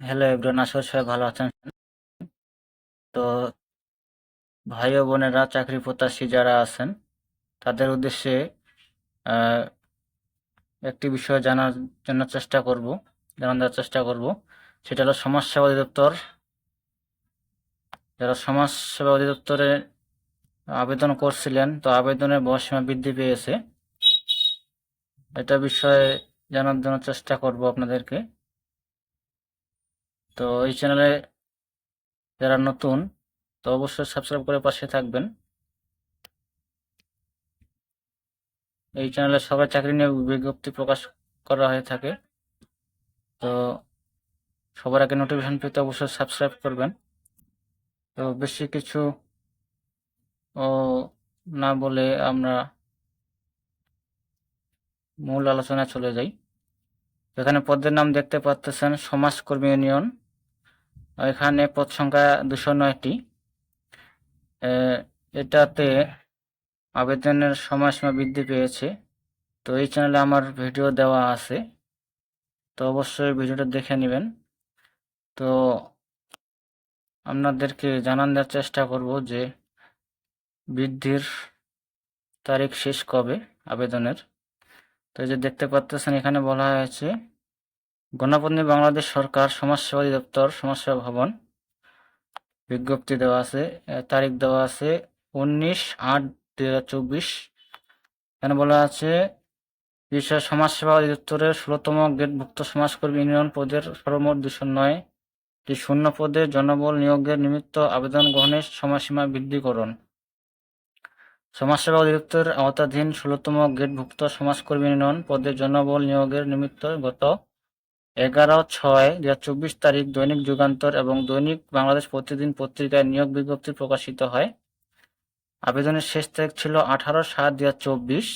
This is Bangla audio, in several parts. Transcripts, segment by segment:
হ্যালো এভরিওয়ান আশা করি সবাই ভালো আছেন। তো ভাই ও বোনেরা চাকরি প্রত্যাশী যারা আছেন, তাদের উদ্দেশ্যে একটি বিষয় জানার জন্য চেষ্টা করব, জানার চেষ্টা করব। সেটা হলো সমাজ সেবা অধিদপ্তর। যারা সমাজ সেবা অধিদপ্তরে আবেদন করছিলেন, তো আবেদনের বয়সীমা বৃদ্ধি পেয়েছে। এটা বিষয়ে জানার জন্য চেষ্টা করব আপনাদেরকে। তো এই চ্যানেলে যারা নতুন, তো অবশ্যই সাবস্ক্রাইব করে পাশে থাকবেন। এই চ্যানেলে সবাই চাকরি নিয়ে বিজ্ঞপ্তি প্রকাশ করা হয়ে থাকে। তো সবার আগে নোটিফিকেশন পেতে অবশ্যই সাবস্ক্রাইব করবেন। তো বেশি কিছু ও না বলে আমরা মূল আলোচনায় চলে যাই। এখানে পদের নাম দেখতে পাচ্ছেন সমাজকর্মী ইউনিয়ন। এখানে পদ সংখ্যা দুশো নয়টি। এটাতে আবেদনের সময়সীমা বৃদ্ধি পেয়েছে। তো এই চ্যানেলে আমার ভিডিও দেওয়া আছে। তো অবশ্যই ভিডিওটা দেখে নেবেন। তো আপনাদেরকে জানান দেওয়ার চেষ্টা করব যে বৃদ্ধির তারিখ শেষ কবে আবেদনের। তো যে দেখতে পাচ্ছেন এখানে বলা হয়েছে গণপতি বাংলাদেশ সরকার সমাজসেবা অধিদপ্তর, সমাজসেবা ভবন। বিজ্ঞপ্তি দেওয়া আছে তারিখ দেওয়া আছে উনিশ আট দুই হাজার চব্বিশ। এখানে বলা আছে, বিষয় সমাজসেবা অধিদপ্তরের ষোলোতম গেটভুক্ত সমাজকর্মী ইউনিয়ন পদের সর্বমোট দুশো নয়। টি শূন্য পদে জনবল নিয়োগের নিমিত্ত আবেদন গ্রহণের সময়সীমা বৃদ্ধিকরণ। সমাজসেবা অধিদপ্তরের আওতাধীন ষোলোতম গেটভুক্ত সমাজকর্মী ইউনিয়ন পদে জনবল নিয়োগের নিমিত্ত গত এগারো ছয় দু হাজার চব্বিশ তারিখ দৈনিক যুগান্তর এবং দৈনিক বাংলাদেশ প্রতিদিন পত্রিকায় নিয়োগ বিজ্ঞপ্তি প্রকাশিত হয়। আবেদনের শেষ তারিখ ছিল আঠারো সাত দু হাজার চব্বিশ।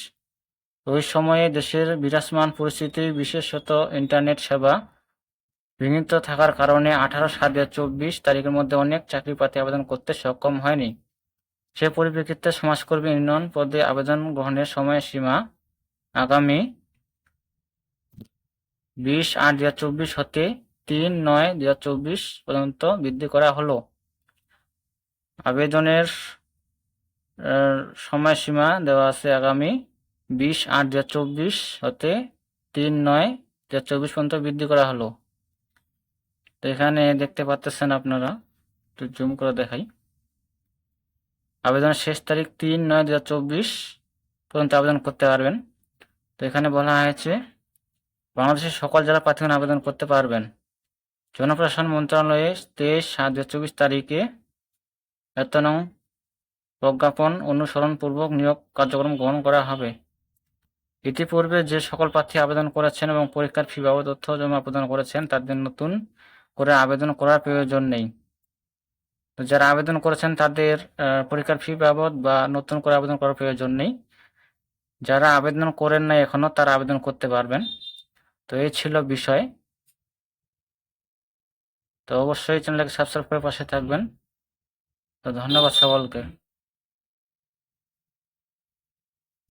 ওই সময়ে দেশের বিরাজমান পরিস্থিতি, বিশেষত ইন্টারনেট সেবা, বিঘ্নিত থাকার কারণে আঠারো সাত দু হাজার চব্বিশ তারিখের মধ্যে অনেক চাকরি প্রার্থী আবেদন করতে সক্ষম হয়নি। সে পরিপ্রেক্ষিতে সমাজকর্মী ইউনিয়ন পদে আবেদন গ্রহণের সময়সীমা আগামী বিশ আট দু চব্বিশ হতে তিন নয় দু চব্বিশ পর্যন্ত বৃদ্ধি করা হলো। আবেদনের সময়সীমা দেওয়া আছে আগামী বিশ আট দু চব্বিশ হতে তিন নয় দু চব্বিশ পর্যন্ত বৃদ্ধি করা হলো। তো এখানে দেখতে পাচ্ছেন আপনারা, একটু জুম করে দেখাই। আবেদনের শেষ তারিখ তিন নয় দু পর্যন্ত আবেদন করতে পারবেন। তো এখানে বলা হয়েছে বাংলাদেশের সকল জেলা প্রার্থীগণ আবেদন করতে পারবেন। জনপ্রশাসন মন্ত্রণালয়ে তেইশ সাত দু চব্বিশ তারিখে বেতন প্রজ্ঞাপন অনুসরণপূর্বক নিয়োগ কার্যক্রম গ্রহণ করা হবে। ইতিপূর্বে যে সকল প্রার্থী আবেদন করেছেন এবং পরীক্ষার ফি বাবদ তথ্য জমা প্রদান করেছেন তাদের নতুন করে আবেদন করার প্রয়োজন নেই। যারা আবেদন করেছেন, তাদের পরীক্ষার ফি বাবদ বা নতুন করে আবেদন করার প্রয়োজন নেই। যারা আবেদন করেন নাই এখনও, তারা আবেদন করতে পারবেন। তো এই ছিল বিষয়। তো অবশ্যই চ্যানেলকে সাবস্ক্রাইব করে পাশে থাকবেন। তো ধন্যবাদ সকলকে।